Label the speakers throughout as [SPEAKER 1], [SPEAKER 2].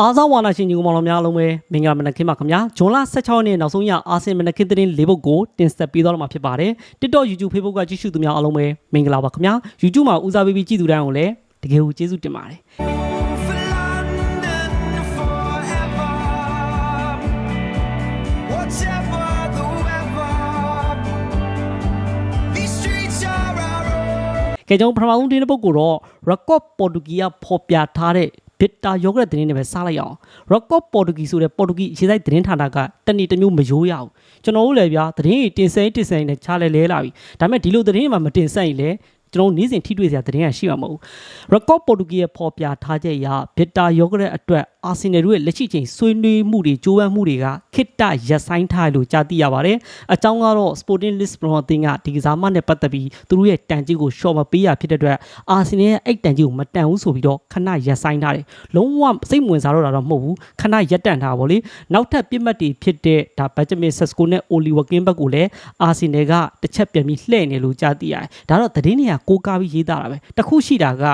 [SPEAKER 1] အားစားဝါနာရှင်ညီကောင်မောင်တော်များအားလုံးပဲမင်္ဂလာမနက်ခင်းပါခင်ဗျာဇွန်လ16ရက်နေ့နောက်ဆုံးရအာဆင်မနက်ခင်းသတင်း၄ပုဒ်ကိုတင်ဆက်ပေးသွားတော့မှာဖြစ်ပါတယ် TikTok YouTube Facebook ကကြည့်ရှုသူများအားလုံးပဲမင်္ဂလာပါခင်ဗျာ YouTube မှာဦးစားပေးပြီးကြည့်သူတိုင်းကိုလည်းတကယ်ကိုကျေးဇူးတင်ပါတယ်
[SPEAKER 2] For London forever. Whatever the weather, these streets are our own.
[SPEAKER 1] ကဲကျွန်တော်ပထမဆုံးတင်းတဲ့ပုဒ်ကိုတော့ Record Portuguese ကဖော်ပြထားတဲ့ Bitter Yogurt သတင်းတွေပဲစားလိုက်အောင် Record Portuguese ဆိုတဲ့ Portuguese အခြေစိုက်သတင်းဌာနကတနေ့တစ်မျိုးမရိုးရအောင်ကျွန်တော်တို့လည်းဗျာသတင်းတွေတင်ဆက်တင်ဆက်နေချားလဲလဲလာပြီဒါပေမဲ့ဒီလိုသတင်းတွေမှာမတင်ဆက်ရင်လည်းကျွန်တော်တို့နေ့စဉ်ထိတွေ့စရာသတင်းရရှိမှာမဟုတ်ဘူး Record Portuguese ရဲ့ဖော်ပြထားချက်အရ Bitter Yogurt အတွက် အာဆင်နယ်တို့ရဲ့လက်ရှိချိန်ဆွေးနွေးမှုတွေကြိုးပမ်းမှုတွေကခိတ္တရပ်ဆိုင်းထားတယ်လို့ကြားသိရပါတယ်။အကြောင်းကတော့ Sporting Lisbon အသင်းကဒီကစားမနဲ့ပတ်သက်ပြီးသူတို့ရဲ့တန်ကြီးကိုရှော့မပေးရဖြစ်တဲ့အတွက်အာဆင်နယ်ရဲ့အဲ့တန်ကြီးကိုမတန်ဘူးဆိုပြီးတော့ခဏရပ်ဆိုင်းထားတယ်။လုံးဝစိတ်ဝင်စားတော့တာတော့မဟုတ်ဘူး။ခဏရပ်တန့်ထားပါဗောလေ။နောက်ထပ်ပြစ်မှတ်တွေဖြစ်တဲ့ဒါ Benjamin Sesko နဲ့ Oliver Kinberg ကိုလည်းအာဆင်နယ်ကတစ်ချက်ပြန်ပြီးလှည့်နေလို့ကြားသိရတယ်။ဒါတော့သတင်းတွေကကိုးကားပြီးရေးသားတာပဲ။တခုရှိတာက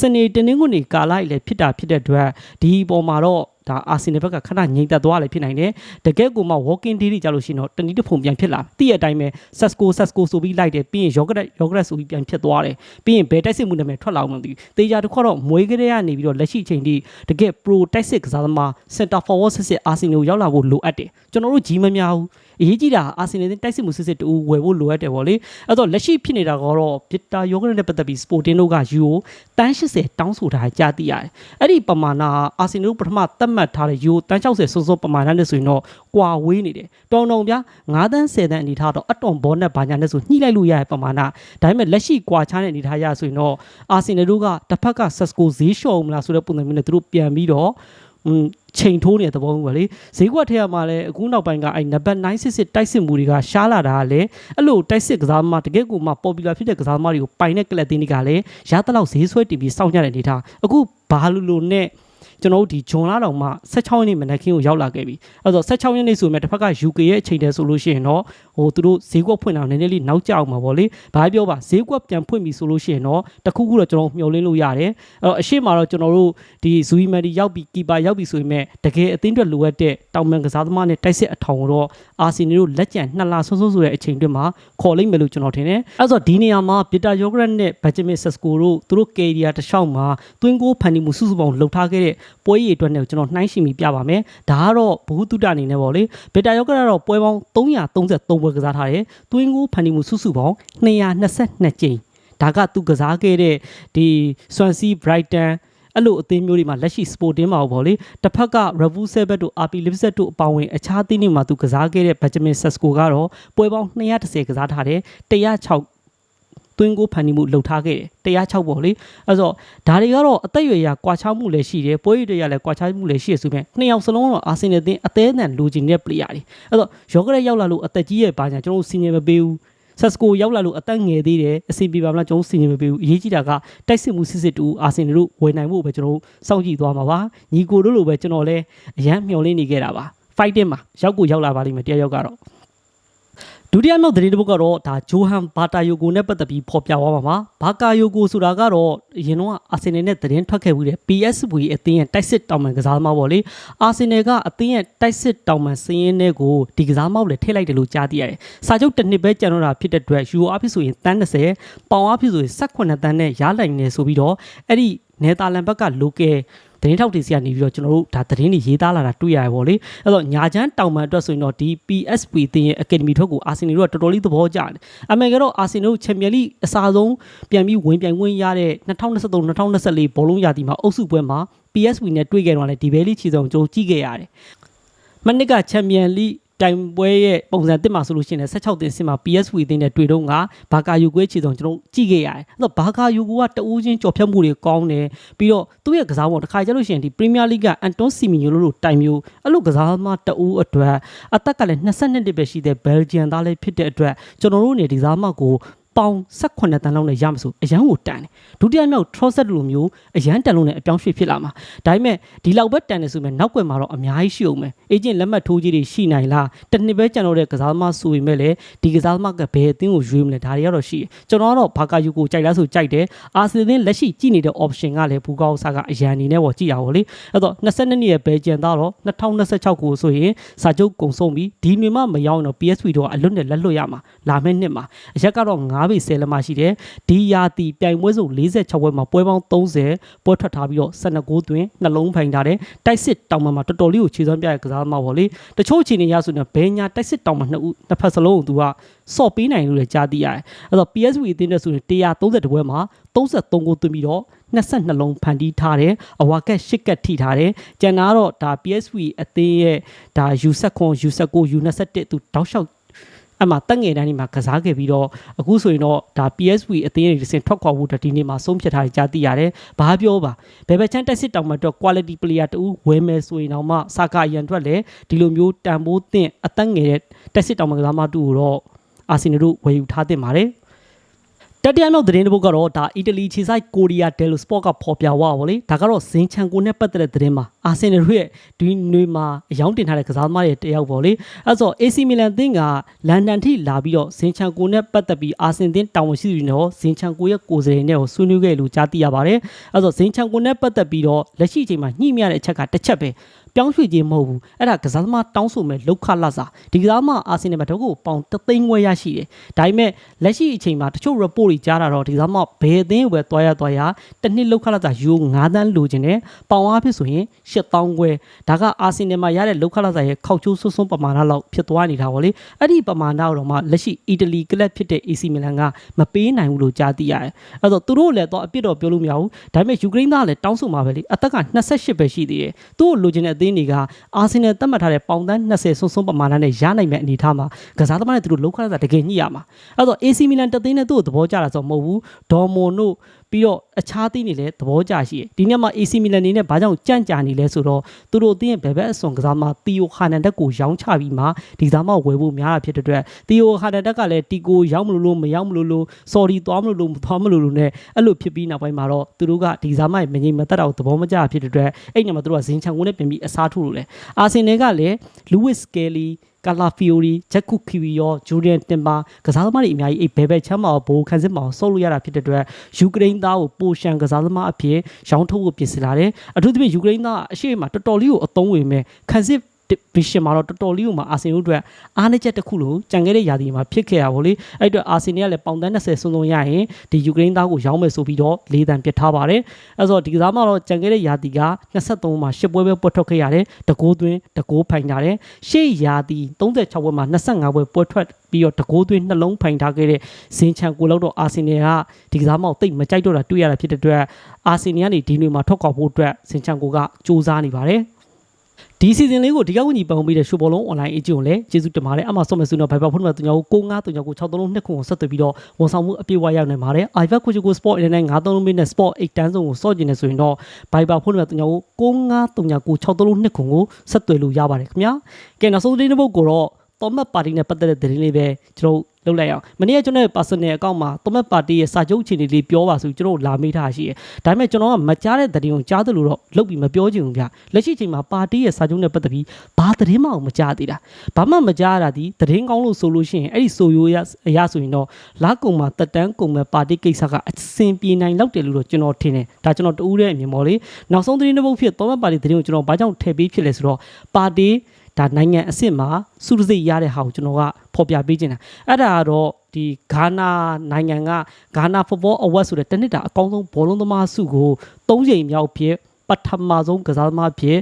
[SPEAKER 1] စနေတနင်္ဂနွေကာလကြီးလည်းဖြစ်တာဖြစ်တဲ့အတွက်ဒီပေါ်မှာတော့ဒါအာဆင်နယ်ဘက်ကခဏငြိမ်သက်သွားလည်းဖြစ်နိုင်တယ်တကယ်ကိုမှ walking day တွေကြလို့ရှိရင်တော့တနည်းတစ်ဖုံပြန်ဖြစ်လာတည့်ရအတိုင်းပဲ Sasco Sasco ဆိုပြီးလိုက်တယ်ပြီးရင် yogurt yogurt ဆိုပြီးပြန်ဖြစ်သွားတယ်ပြီးရင်ဘယ်တိုက်စစ်မှုနာမည်ထွက်လာအောင်မသိဘူးတေချာတစ်ခွတော့မွေးကလေးကနေပြီးတော့လက်ရှိချိန်ထိတကယ် pro တိုက်စစ်ကစားသမား center forward စစ်စစ်အာဆင်နယ်ကိုရောက်လာဖို့လိုအပ်တယ်ကျွန်တော်တို့ကြီးမများဘူး အရေးကြီးတာအာဆင်နယ်တိုက်စစ်မှုစစ်စစ်တူဝယ်ဖို့လိုအပ်တယ်ဗောလေအဲ့တော့လက်ရှိဖြစ်နေတာကတော့ Bitter yogurt နဲ့ပတ်သက်ပြီး Sporting တို့က Euro တန်း80တောင်းဆိုထားကြားသိရတယ်အဲ့ဒီပမာဏအာဆင်နယ်တို့ပထမသတ်မှတ်ထားတဲ့ Euro တန်း60စုံစုံပမာဏနဲ့ဆိုရင်တော့ကွာဝေးနေတယ်တောင်တောင်ဗျာ9တန်း10တန်းအနေထားတော့အတော်ဘောနဲ့ဘာညာနဲ့ဆိုညှိလိုက်လို့ရတဲ့ပမာဏဒါပေမဲ့လက်ရှိကွာချတဲ့အနေထားရဆိုရင်တော့အာဆင်နယ်တို့ကတစ်ဖက်က Sasco ဈေးလျှော့မလားဆိုတဲ့ပုံစံမျိုးနဲ့သူတို့ပြန်ပြီးတော့อืม ချိန်ထိုးနေတဲ့သဘောမျိုးပဲလေဈေးကွက်ထဲမှာလည်းအခုနောက်ပိုင်းကအဲ့နံပါတ်966တိုက်စစ်မှုတွေကရှားလာတာကလည်းအဲ့လိုတိုက်စစ်ကစားသမားတကယ့်ကိုမှ popular ဖြစ်တဲ့ကစားသမားတွေကိုပိုင်တဲ့ကလပ်တင်းတွေကလည်းရတဲ့လောက်ဈေးဆွဲတင်ပြီးစောင့်ကြတဲ့အနေထားအခုဘာလူလူနဲ့ကျွန်တော်တို့ဒီဂျွန်လာတောင်မှ16ရက်နေ့မနက်ခင်းကိုရောက်လာခဲ့ပြီအဲ့တော့16ရက်နေ့ဆိုရင်တစ်ဖက်က UK ရဲ့အချိန်တည်းဆိုလို့ရှိရင်တော့ ဟိုသူတို့ဈေးကွက်ဖွင့်တာနည်းနည်းလေးနောက်ကျအောင်ပါဗောလေဘာပြောပါဈေးကွက်ပြန်ဖွင့်ပြီဆိုလို့ရှိရင်တော့တခုခုတော့ကျွန်တော်မျှော်လင့်လို့ရတယ်အဲ့တော့အရှိမတော့ကျွန်တော်တို့ဒီဇူီမန်ဒီရောက်ပြီကီပါရောက်ပြီဆိုရင်မဲ့တကယ်အသင်းအတွက်လိုအပ်တဲ့တောင်ပန်ကစားသမားနဲ့တိုက်စစ်အထောင်ကိုတော့အာဆီနယ်တို့လက်ကျန်နှစ်လဆုံးဆုံးဆိုတဲ့အချိန်တွင်းမှာခေါ်လိုက်မယ်လို့ကျွန်တော်ထင်တယ်အဲ့တော့ဒီနေရာမှာပီတာယောဂရက်နဲ့ဘက်ဂျမင်ဆက်စကိုတို့သူတို့ကေရီယာတစ်လျှောက်မှာတွင်းကိုဖန်တီမှုစုစုပေါင်းလှုပ်ထားခဲ့တဲ့ပွဲရည်အတွက်နဲ့ကျွန်တော်နှိုင်းရှင်ပြီးပြပါမယ်ဒါကတော့ဘ ഹു တုတအနေနဲ့ပေါ့လေပီတာယောဂရက်ကတော့ပွဲပေါင်း333ပွဲကစားထားတယ်တွင်းကိုဖန်တီမှုစုစုပေါင်း222ကြိမ်ဒါကသူကစားခဲ့တဲ့ဒီ Swansea Brighton အဲ့လိုအသင်းမျိုးတွေမှာလက်ရှိ Sporting မှာပေါ့လေတစ်ဖက်က Revu Sebet တို့ RP Lipset တို့အပေါင်းဝင်အခြားအသင်းတွေမှာသူကစားခဲ့တဲ့ Benjamin Sesko ကတော့ပွဲပေါင်း230ကစားထားတယ်106 တွင်းကိုဖန်တီမှုလှုပ်ထားခဲ့တယ်106ပေါ့လေအဲ့တော့ဒါတွေကတော့အသက်အရွယ်ရကွာခြားမှုလည်းရှိတယ်ပွဲရည်တွေရလည်းကွာခြားမှုလည်းရှိရဆိုပေမဲ့နှစ်ယောက်စလုံးတော့အာဆင်နယ်အသင်းအသေးအံလိုချင်တဲ့ player တွေအဲ့တော့ရောဂရက်ရောက်လာလို့အသက်ကြီးရဲ့ဘာညာကျွန်တော်တို့စီနီမပေးဘူးဆက်စကိုရောက်လာလို့အသက်ငယ်သေးတယ်အဆင်ပြေပါမလားကျွန်တော်စီရင်မပေးဘူးအရေးကြီးတာကတိုက်စစ်မှုစစ်စစ်တူအာဆင်နယ်တို့ဝယ်နိုင်ဖို့ပဲကျွန်တော်တို့စောင့်ကြည့်သွားမှာပါညီကိုတို့လိုပဲကျွန်တော်လည်းအရန်မျှော်လင့်နေခဲ့တာပါ fighting မှာရောက်ကိုရောက်လာပါလိမ့်မယ်တရားရောက်ကတော့ ဒုတိယမြောက်သတင်းတစ်ပုဒ်ကတော့ဒါဂျိုဟန်ဘာတာယိုကိုနဲ့ပတ်သက်ပြီးဖော်ပြသွားမှာပါဘာကာယိုကိုဆိုတာကတော့အရင်တော့အာဆင်နယ်နဲ့သတင်းထွက်ခဲ့ပြီးတဲ့ PSV အသင်းရဲ့တိုက်စစ်တောင်ပန်ကစားသမားပေါ့လေအာဆင်နယ်ကအသင်းရဲ့တိုက်စစ်တောင်ပန်စင်းရင်းတွေကိုဒီကစားမောက်လည်းထည့်လိုက်တယ်လို့ကြားသိရတယ်စာချုပ်တစ်နှစ်ပဲကျန်တော့တာဖြစ်တဲ့အတွက်ယူအဖြစ်ဆိုရင်တန်း30ပေါင်အဖြစ်ဆိုရင်18တန်းနဲ့ရားလိုက်နေဆိုပြီးတော့အဲ့ဒီနယ်သာလန်ဘက်က local သတင်းထောက်တွေစီကနေပြီးတော့ကျွန်တော်တို့ဒါသတင်းတွေရေးသားလာတာတွေ့ရတယ်ပေါ့လေအဲ့တော့ညာချမ်းတောင်ပန်အတွက်ဆိုရင်တော့ဒီ PSP တင်ရဲ့ Academy ထွက်ကိုအာဆင်နယ်တို့ကတော်တော်လေးသဘောကျတယ်အမေကတော့အာဆင်နယ်တို့ချန်ပီယံလိအစားဆုံးပြန်ပြီးဝင်ပြိုင်ဝင်ရတဲ့2023-2024ဘောလုံးရာသီမှာအုပ်စုပွဲမှာ PSV နဲ့တွေ့ခဲ့တော့လည်းဒီဘဲလေးချီဆောင်ကြိုးကြည့်ခဲ့ရတယ်မနစ်ကချန်ပီယံလိ တိုင်ပွဲရဲ့ပုံစံတစ်မှာဆိုလို့ရှိရင်16တင်စစ်မှာ PSV အသင်းနဲ့တွေ့တော့ကဘာကာယူကွဲခြေဆောင်ကျွန်တော်ကြည့်ခဲ့ရတယ်။အဲ့တော့ဘာကာယူကတအူးချင်းကြော်ဖြတ်မှုတွေကောင်းတယ်ပြီးတော့သူ့ရဲ့ကစားပုံတစ်ခါကျလို့ရှိရင်ဒီ Premier League ကအန်တွန်စီမီညိုလိုလိုတိုင်မျိုးအဲ့လိုကစားမတအူးအတွက်အသက်ကလည်း22နှစ်ပဲရှိတဲ့ Belgian သားလေးဖြစ်တဲ့အတွက်ကျွန်တော်တို့နေဒီစားမကို ပပေါင်18တန်းလောက်နဲ့ရမှာဆိုအရန်ကိုတန်တယ်ဒုတိယမြောက် Trosset လိုမျိုးအရန်တန်လို့နဲ့အပြောင်းရွှေ့ဖြစ်လာမှာဒါပေမဲ့ဒီလောက်ပဲတန်တယ်ဆိုပေမဲ့နောက်ွယ်မှာတော့အများကြီးရှိအောင်မယ်အေဂျင့်လက်မှတ်ထိုးကြီးတွေရှိနိုင်လားတစ်နှစ်ပဲကျန်တော့တဲ့ကစားသမားဆိုပေမဲ့လည်းဒီကစားသမားကဘယ်အသင်းကိုရွေးမလဲဒါတွေကတော့ရှိတယ်ကျွန်တော်ကတော့ဘာကာယူကိုကြိုက်လားဆိုကြိုက်တယ်အာဆင်သင်းလက်ရှိကြည့်နေတဲ့ option ကလည်းဘူကောက်ဆာကအရန်အနေနဲ့ပေါ့ကြည့်ရပါဘောလေအဲ့တော့22နှစ်ရဲ့ဘယ်ကျန်သားတော့2026ကိုဆိုရင်စာချုပ်ကုန်ဆုံးပြီးဒီနှစ်မှမရောက်ရင်တော့ PSV တော့အလွတ်နဲ့လက်လွတ်ရမှာလာမယ့်နှစ်မှာအရက်ကတော့9ပေ10လက်မှရှိတယ်ဒီယာတီပြိုင်ပွဲစုံ46ပွဲမှာပွဲပေါင်း30ပွဲထွက်ထားပြီးတော့12ဂိုးသွင်းနှလုံးဖိုင်ထားတယ်တိုက်စစ်တောင်မှမှာတော်တော်လေးကိုခြေစွမ်းပြတဲ့ကစားသမားပေါ့လေတချို့အခြေအနေရဆိုရင်ဘဲညာတိုက်စစ်တောင်မှနှစ်ဦးတစ်ဖက်စလုံးကိုသူကစော့ပေးနိုင်လို့လည်းကြားသိရတယ်အဲ့တော့ PSV အသင်းနဲ့ဆိုရင်132ပွဲမှာ33ဂိုးသွင်းပြီးတော့22လုံးဖန်တီးထားတယ်အဝါကက်၈ကက်ထိထားတယ်ကျန်တာကတော့ဒါ PSV အသင်းရဲ့ဒါ U19 U19 U21 သူတောက်လျှောက် အမှတက်ငယ်တန်းဒီမှာကစားခဲ့ပြီးတော့အခုဆိုရင်တော့ဒါ PSV အသင်းရဲ့ဒီစင်ထွက်ခွာဖို့ဒီနေ့မှာဆုံးဖြတ်ထားကြသိရတယ်။ဘာပြောပါဘယ်ဘက်ချမ်းတက်စစ်တောင်မှာတော့ quality player တူဝယ်မယ်ဆိုရင်တော့မှစာကာရန်အတွက်လည်းဒီလိုမျိုးတန်ဖိုးသင့်အသက်ငယ်တဲ့တက်စစ်တောင်မှာကစားမတူကိုတော့အာဆင်နယ်တို့ဝယ်ယူထားတင်ပါတယ်။တတိယမြောက်သတင်းတစ်ပုဒ်ကတော့ဒါအီတလီခြေဆိုင်ကိုရီးယားဒယ်လိုစပေါ့ကဖော်ပြသွားပါဗောလေဒါကတော့ဇင်ချန်ကိုနဲ့ပတ်သက်တဲ့သတင်းမှာအာဆင်နယ်ရဲ့ဒီနေ့မှာအယောင်းတင်ထားတဲ့ကစားသမားတွေတယောက်ဗောလေအဲဆို AC Milan သင်းကလန်ဒန်ထိလာပြီးတော့ဇင်ချန်ကိုနဲ့ပတ်သက်ပြီးအာဆင်သင်းတာဝန်ရှိသူတွေနဲ့ဇင်ချန်ကိုရဲ့ကိုယ်စားလှယ်နဲ့ဆွေးနွေးခဲ့လို့ကြားသိရပါတယ်အဲဆိုဇင်ချန်ကိုနဲ့ပတ်သက်ပြီးတော့လက်ရှိအချိန်မှာညှိမရတဲ့အချက်ကတစ်ချက်ပဲပြောင်းရွှေ့ခြင်းမဟုတ်ဘူးအဲ့ဒါကစားသမားတောင်းဆိုမဲ့လောက်ခလစာဒီကစားသမားအာဆင်နယ်မှာတော့ကိုပေါင်တသိန်းခွဲရရှိတယ်ဒါပေမဲ့လက်ရှိအချိန်မှာတချို့ report တွေကြားတာတော့ဒီကစားသမားဘယ်အသင်းကိုပဲတွားရတွားရတစ်နှစ်လောက်ခလစာယူ9တန်းလိုချင်တယ်ပေါင်အားဖြစ်ဆိုရင်8000ခွဲဒါကအာဆင်နယ်မှာရတဲ့လောက်ခလစာရဲ့ခောက်ချိုးဆွဆွပမာဏလောက်ဖြစ်သွားနေတာပေါ့လေအဲ့ဒီပမာဏတော့မှလက်ရှိအီတလီကလပ်ဖြစ်တဲ့ AC Milan ကမပေးနိုင်ဘူးလို့ကြားသိရတယ်အဲ့တော့သူတို့လည်းတော့အပြစ်တော့ပြောလို့မရဘူးဒါပေမဲ့ယူကရိန်းသားလည်းတောင်းဆိုမှာပဲလေအသက်က28ပဲရှိသေးတယ်သူ့ကိုလိုချင်တဲ့အသင်းတွေကအာဆင်နယ်သတ်မှတ်ထားတဲ့ပေါင်တန်း20ဆွဆွပမာဏနဲ့ရနိုင်မဲ့အနေအထားမှာကစားသမားတွေသူတို့လောက်ခလစာတကယ်ညှိရမှာအဲ့တော့ AC Milan တသိန်းနဲ့သူ့ကိုသဘောကျတာဆိုမဟုတ်ဘူးဒေါ်မွန်တို့ ပြီးတော့အခြားသင်းတွေလည်းသဘောကျရှိတယ်ဒီနေ့မှာ AC Milan နေနဲ့ဘာကြောင့်ကြန့်ကြာနေလဲဆိုတော့သူတို့အသင်းရဲ့ဘယ်ဘက်အစွန်ကစားမတီယိုဟာနန်ဒက်ကိုရောင်းချပြီးမှဒီကစားမဝယ်ဖို့များတာဖြစ်တဲ့အတွက်တီယိုဟာနန်ဒက်ကလည်းတီကိုရောင်းမလို့လို့မရောင်းမလို့လို့ဆော်ဒီသွားမလို့လို့မသွားမလို့လို့နဲ့အဲ့လိုဖြစ်ပြီးနောက်ပိုင်းမှာတော့သူတို့ကဒီကစားမရဲ့မငြိမ်မသက်တာကိုသဘောမကျဖြစ်တဲ့အတွက်အဲ့ညမှာသူတို့ကဇင်ချန်ကိုနဲ့ပြင်ပြီးအစားထိုးလို့လေအာဆင်နယ်ကလည်းလူးဝစ် ကယ်လီကာလာဖီယိုရီဂျက်ကူခီဝီယောဂျူရီယန်တင်ပါကစားသမားတွေအများကြီးအဲ့ဘယ်ဘက်ချမ်းမှာဘိုးခန်းစစ်မှာဆော့လို့ရတာဖြစ်တဲ့အတွက်ယူကရိန်းသားကိုပိုရှန်ကစားသမားအဖြစ်ရောင်းထုတ်ဖို့ပြင်ဆင်လာတယ်အထူးသဖြင့်ယူကရိန်းသားအရှိမတော်တော်လေးကိုအသုံးဝင်မဲ့ခန်းစစ် ဗီရှင်မှာတော့တော်တော်လေးကိုမှအာဆင်တို့အတွက်အားနည်းချက်တစ်ခုလို့ကြံခဲ့တဲ့ယာတီမှာဖြစ်ခဲ့ရပါလေအဲ့အတွက်အာဆင်တွေကလည်းပေါင်တန်း20စုံစုံရရင်ဒီယူကရိန်းသားကိုရောင်းမယ်ဆိုပြီးတော့လေးတန်ပြစ်ထားပါတယ်အဲ့ဆိုဒီကစားမှာတော့ကြံခဲ့တဲ့ယာတီက23မှာ10ပွဲပဲပွတ်ထွက်ခဲ့ရတယ်တကိုးသွင်းတကိုးဖိုင်ထားတယ်ရှေ့ယာတီ36ပွဲမှာ25ပွဲပွတ်ထွက်ပြီးတော့တကိုးသွင်းနှလုံးဖိုင်ထားခဲ့တဲ့ဇင်ချန်ကိုလောက်တော့အာဆင်နယ်ကဒီကစားမောက်တိတ်မကြိုက်တော့တာတွေ့ရတာဖြစ်တဲ့အတွက်အာဆင်နယ်ကနေဒီနေ့မှာထွက်ကောက်ဖို့အတွက်ဇင်ချန်ကိုကစူးစမ်းနေပါတယ် ဒီစီဇန်လေးကိုဒီကဝန်ကြီးပန်ပေးတဲ့ရှိုဘောလုံး online agent ကိုလည်းကျေးဇူးတင်ပါတယ်အမှဆုံးမဲ့စုတော့ Viber ဖုန်းနံပါတ်3ကို9539ကို63နှစ်ခုကိုဆက်သွယ်ပြီးတော့ဝန်ဆောင်မှုအပြည့်အဝရောက်နိုင်ပါတယ် iVac ကိုကို Sport အနေနဲ့93မိနစ် Sport 8တန်းဆုံးကိုစော့ကျင်နေဆိုရင်တော့ Viber ဖုန်းနံပါတ်3ကို9539ကို63နှစ်ခုကိုဆက်သွယ်လို့ရပါတယ်ခင်ဗျာကဲနောက်ဆုံးသတင်းတစ်ပုဒ်ကိုတော့ တော်မတ်ပါတီနဲ့ပတ်သက်တဲ့သတင်းလေးပဲကျွန်တော်လုပ်လိုက်အောင်မနေ့ကကျွန်တော်ရဲ့ personal account မှာတော်မတ်ပါတီရဲ့စာချုပ်အခြေအနေလေးပြောပါဆိုကျွန်တော်လာမေးထားရှိတယ်ဒါပေမဲ့ကျွန်တော်ကမကြားတဲ့သတင်းကိုကြားသလိုတော့လုပ်ပြီးမပြောချင်ဘူးဗျလက်ရှိချိန်မှာပါတီရဲ့စာချုပ်နဲ့ပတ်သက်ပြီးဘာသတင်းမှမကြားသေးတာဘာမှမကြားရတာဒီသတင်းကောင်းလို့ဆိုလို့ရှိရင်အဲ့ဒီဆိုရိုးရအရဆိုရင်တော့လာကုံမှာတက်တန်းကုံမဲ့ပါတီကိစ္စကအစင်ပြေနိုင်လောက်တယ်လို့တော့ကျွန်တော်ထင်တယ်ဒါကျွန်တော်တူးတဲ့အမြင်ပေါ့လေနောက်ဆုံးသတင်းတစ်ပုဒ်ဖြစ်တော်မတ်ပါတီသတင်းကိုကျွန်တော်ဘာကြောင့်ထည့်ပေးဖြစ်လဲဆိုတော့ပါတီ ဒါနိုင်ငံအစ်စ်မှာစုစည်းရတဲ့ဟာကိုကျွန်တော်ကဖော်ပြပေးခြင်းတာအဲ့ဒါကတော့ဒီဂါနာနိုင်ငံကဂါနာ football award ဆိုတဲ့တနစ်တာအကောင်းဆုံးဘောလုံးသမားစုကို၃ချိန်မြောက်ဖြစ် ပထမဆုံးကစားသမားဖြစ်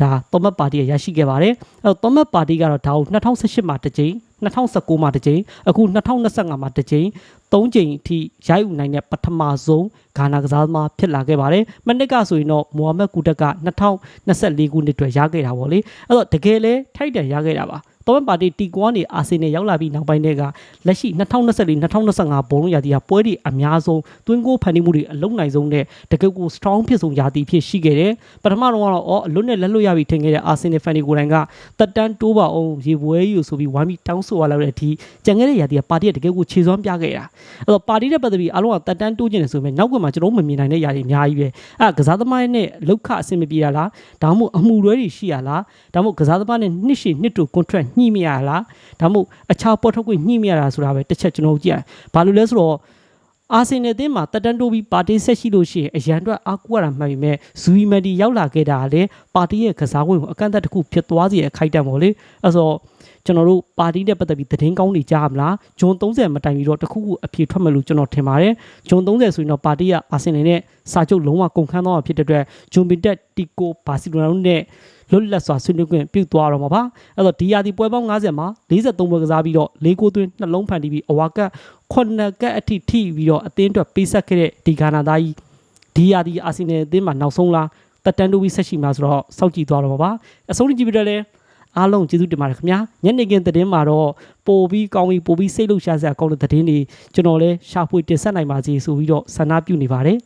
[SPEAKER 1] ဒါသောမတ်ပါတီရရှိခဲ့ပါတယ်အဲ့တော့သောမတ်ပါတီကတော့ဒါကို2018မှာတစ်ကြိမ်2019မှာတစ်ကြိမ်အခု2025မှာတစ်ကြိမ်၃ကြိမ်အထိရိုက်ယူနိုင်တဲ့ပထမဆုံးဂါနာကစားသမားဖြစ်လာခဲ့ပါတယ်မနစ်ကဆိုရင်တော့မိုဟာမက်ကူတက်က2024ခုနှစ်အတွက်ရခဲ့တာပေါ့လေအဲ့တော့တကယ်လဲထိုက်တန်ရခဲ့တာပါ တော်ဝင်ပါတီတီကွာနေအာဆင်နယ်ရောက်လာပြီးနောက်ပိုင်းတည်းကလက်ရှိ2024 2025ဘုံလုံးရာသီကပွဲတွေအများဆုံးတွင်းကိုဖန်တီးမှုတွေအလုံးနိုင်ဆုံးနဲ့တကယ်ကို strong ဖြစ်ဆုံးရာသီဖြစ်ရှိခဲ့တယ်ပထမတော့ကတော့အော်အလွတ်နဲ့လက်လွတ်ရပြီးထင်ခဲ့တဲ့အာဆင်နယ်ဖန်တီကိုယ်တိုင်ကတက်တန်းတိုးပါအောင်ရေပွဲယူဆိုပြီးဝိုင်းပြီးတောင်းဆိုရလောက်တဲ့အထိကြံခဲ့တဲ့ရာသီကပါတီကတကယ်ကိုခြေစွမ်းပြခဲ့တာအဲ့တော့ပါတီနဲ့ပတ်သက်ပြီးအားလုံးကတက်တန်းတိုးကျင်တယ်ဆိုပေမဲ့နောက်ကွယ်မှာကျွန်တော်တို့မမြင်နိုင်တဲ့ရာသီအများကြီးပဲအဲ့ကစားသမားနဲ့လောက်ခအဆင်မပြေတာလားဒါမှမဟုတ်အမှုလွဲတွေရှိရလားဒါမှမဟုတ်ကစားသမားနဲ့နှစ်ရှည်နှစ်တူ contract ညှိမရလားဒါမှမဟုတ်အခြားပေါ်ထုတ်ခွင့်ညှိမရတာဆိုတာပဲတစ်ချက်ကျွန်တော်တို့ကြည့်ရဘာလို့လဲဆိုတော့အာဆင်နယ်အသင်းမှာတက်တန်းတိုးပြီးပါတီဆက်ရှိလို့ရှိရင်အရန်အတွက်အားကိုးရတာမှန်ပြီမဲ့ဇူဝီမန်ဒီရောက်လာခဲ့တာကလည်းပါတီရဲ့ကစားဝင်ကိုအကန့်အသတ်တစ်ခုဖြစ်သွားစေအခိုက်အတန့်ပေါ့လေအဲဆိုတော့ ကျွန်တော်တို့ပါတီနဲ့ပတ်သက်ပြီးသတင်းကောင်းတွေကြားမလားဂျွန်30မတိုင်ပြီးတော့တခုခုအပြေထွက်မယ်လို့ကျွန်တော်ထင်ပါတယ်ဂျွန်30ဆိုရင်တော့ပါတီကအာဆင်နယ်နဲ့စာချုပ်လုံးဝကုန်ခန်းသွားမှာဖြစ်တဲ့အတွက်ဂျွန်ဘီတက်တီကိုဘာစီလိုနာတို့နဲ့လွတ်လပ်စွာဆွေးနွေးခွင့်ပြုသွားတော့မှာပါအဲ့တော့ဒီယာဒီပွဲပေါင်း90မှာ43ပွဲကစားပြီးတော့၄ကိုသွင်းနှလုံးဖန်တီးပြီးအဝါကတ်9ကတ်အထိထိပြီးတော့အသင်းအတွက်ပေးဆက်ခဲ့တဲ့ဒီဂါနာသားကြီးဒီယာဒီအာဆင်နယ်အသင်းမှာနောက်ဆုံးလားတက်တန်တိုးပြီးဆက်ရှိမှာဆိုတော့စောင့်ကြည့်သွားတော့မှာပါအဆုံးကြည့်ပြီးတော့လည်း အားလုံးကျေးဇူးတင်ပါတယ်ခင်ဗျာညနေခင်းသတင်းမှာတော့ပို့ပြီးကောင်းပြီးပို့ပြီးစိတ်လှုပ်ရှားစရာကောင်းတဲ့သတင်းတွေကျွန်တော်လည်းရှာဖွေတင်ဆက်နိုင်ပါစေဆိုပြီးတော့ဆန္ဒပြုနေပါတယ်